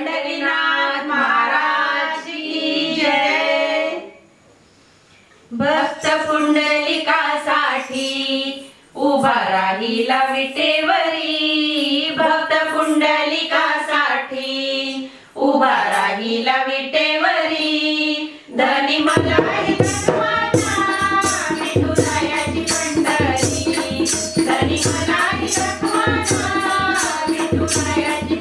पंढरीनाथ महाराज भक्त पुंडलिकासाठी उभा राहिला विटेवरी. भक्त पुंडलिकासाठी उभा राहिला विटेवरी. धनी मला Thank.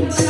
Thank you.